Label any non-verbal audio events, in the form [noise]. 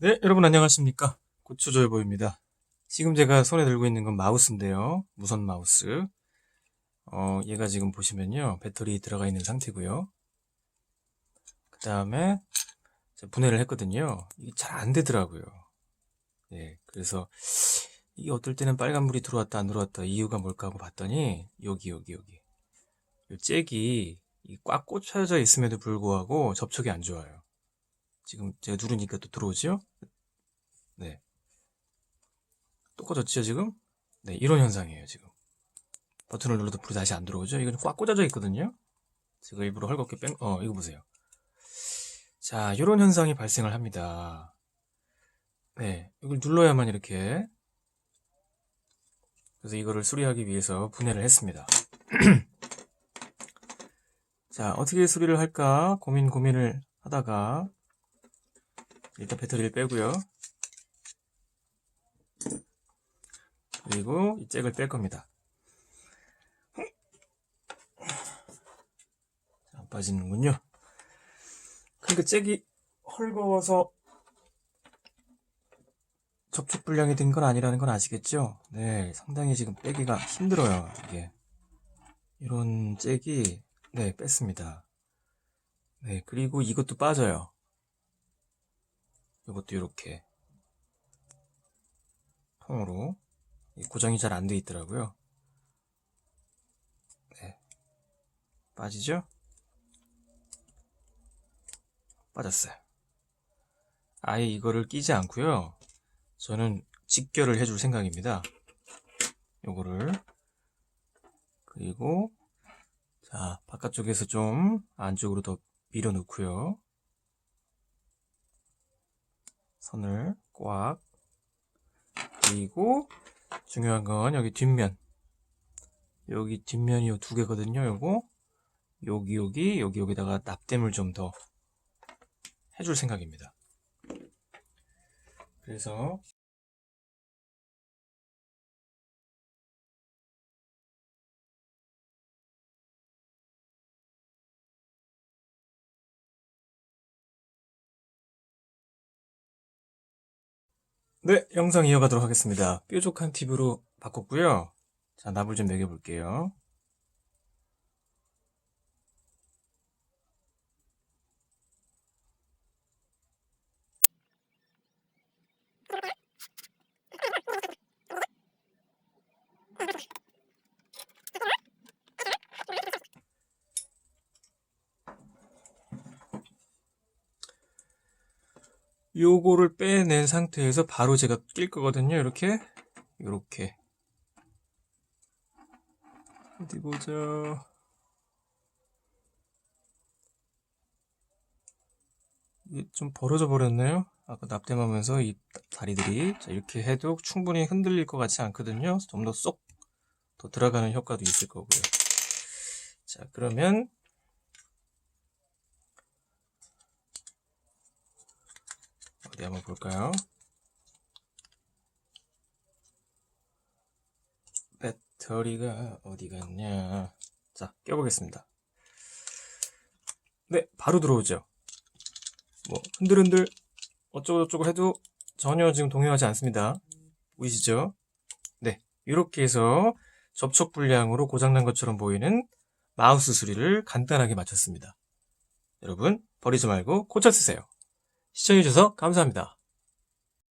네, 여러분 안녕하십니까. 고추절보입니다. 지금 제가 손에 들고 있는 건 마우스인데요. 무선 마우스. 어, 얘가 지금 보시면요. 배터리 들어가 있는 상태고요. 그 다음에 분해를 했거든요. 이게 잘 안 되더라고요. 예, 그래서 이게 어떨 때는 빨간불이 들어왔다 안 들어왔다 이유가 뭘까 하고 봤더니 여기 여기 여기 이 잭이 이꽉 꽂혀져 있음에도 불구하고 접촉이 안 좋아요. 지금 제가 누르니까 또 들어오죠? 네. 또 꺼졌죠, 지금? 네, 이런 현상이에요, 지금. 버튼을 눌러도 불이 다시 안 들어오죠? 이건 꽉 꽂아져 있거든요? 제가 일부러 헐겁게 뺀, 어, 이거 보세요. 자, 이런 현상이 발생을 합니다. 네, 이걸 눌러야만 이렇게. 그래서 이거를 수리하기 위해서 분해를 했습니다. [clears throat] 자, 어떻게 수리를 할까 고민 고민을 하다가 일단 배터리를 빼고요. 그리고 이 잭을 뺄 겁니다. 자, 안 빠지는군요. 그러니까 잭이 헐거워서 접촉 불량이 된 건 아니라는 건 아시겠죠? 네, 상당히 지금 빼기가 힘들어요, 이게. 이런 잭이, 네, 뺐습니다. 네, 그리고 이것도 빠져요. 이것도 이렇게 통으로 이 고정이 잘 안 돼 있더라고요. 네. 빠지죠? 빠졌어요. 아예 이거를 끼지 않고요. 저는 직결을 해줄 생각입니다. 요거를 그리고 자 바깥쪽에서 좀 안쪽으로 더 밀어 넣고요. 선을 꽉 그리고 중요한 건 여기 뒷면. 여기 뒷면이 요두 개거든요 요거. 여기 여기 여기 여기다가 납땜을 좀 더 해줄 생각입니다. 그래서 네, 영상 이어가도록 하겠습니다. 뾰족한 팁으로 바꿨고요. 자, 납을 좀 매겨볼게요. 요거를 빼낸 상태에서 바로 제가 낄 거거든요. 이렇게 이렇게 어디 보자. 이게 좀 벌어져 버렸네요. 아까 납땜하면서 이 다리들이 자, 이렇게 해도 충분히 흔들릴 것 같지 않거든요. 좀 더 쏙 더 들어가는 효과도 있을 거고요. 자, 그러면 어디 한번 볼까요? 배터리가 어디 갔냐? 자, 껴보겠습니다. 네, 바로 들어오죠. 뭐 흔들흔들 어쩌고저쩌고 해도 전혀 지금 동요하지 않습니다. 보이시죠? 네, 이렇게 해서 접촉 불량으로 고장난 것처럼 보이는 마우스 수리를 간단하게 마쳤습니다. 여러분 버리지 말고 고쳐 쓰세요. 시청해주셔서 감사합니다.